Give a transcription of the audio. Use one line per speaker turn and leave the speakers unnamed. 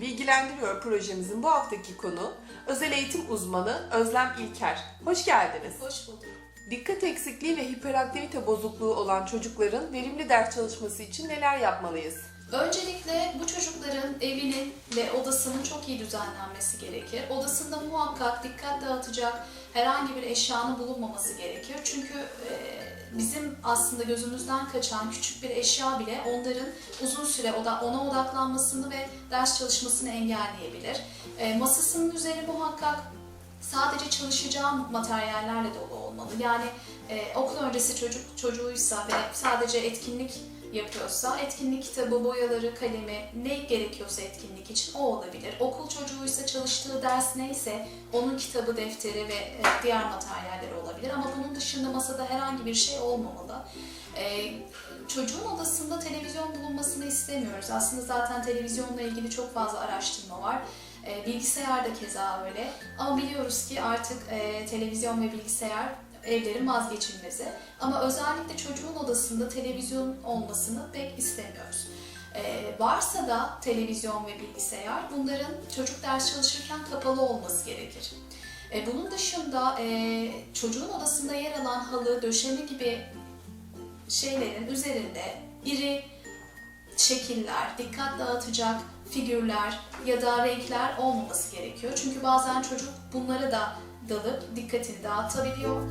bilgilendiriyor projemizin bu haftaki konu özel eğitim uzmanı Özlem İlker. Hoş geldiniz.
Hoş bulduk.
Dikkat eksikliği ve hiperaktivite bozukluğu olan çocukların verimli ders çalışması için neler yapmalıyız?
Öncelikle bu çocukların evinin ve odasının çok iyi düzenlenmesi gerekir. Odasında muhakkak dikkat dağıtacak herhangi bir eşyanın bulunmaması gerekir. Çünkü e, bizim aslında gözümüzden kaçan küçük bir eşya bile onların uzun süre oda, ona odaklanmasını ve ders çalışmasını engelleyebilir. E, masasının üzeri muhakkak sadece çalışacağı materyallerle dolu olmalı. Yani e, okul öncesi çocuk çocuğuysa ve sadece etkinlik yapıyorsa etkinlik kitabı, boyaları, kalemi ne gerekiyorsa etkinlik için o olabilir. Okul çocuğuysa çalıştığı ders neyse onun kitabı, defteri ve e, diğer materyalleri olabilir ama bunun dışında masada herhangi bir şey olmamalı. E, çocuğun odasında televizyon bulunmasını istemiyoruz. Aslında zaten televizyonla ilgili çok fazla araştırma var. E, bilgisayar da keza öyle. Ama biliyoruz ki artık e, televizyon ve bilgisayar evlerin vazgeçilmezi. Ama özellikle çocuğun odasında televizyon olmasını pek istemiyoruz. Ee, varsa da televizyon ve bilgisayar bunların çocuk ders çalışırken kapalı olması gerekir. Ee, bunun dışında e, çocuğun odasında yer alan halı, döşeme gibi şeylerin üzerinde iri şekiller, dikkat dağıtacak figürler ya da renkler olmaması gerekiyor. Çünkü bazen çocuk bunlara da dalıp dikkatini dağıtabiliyor.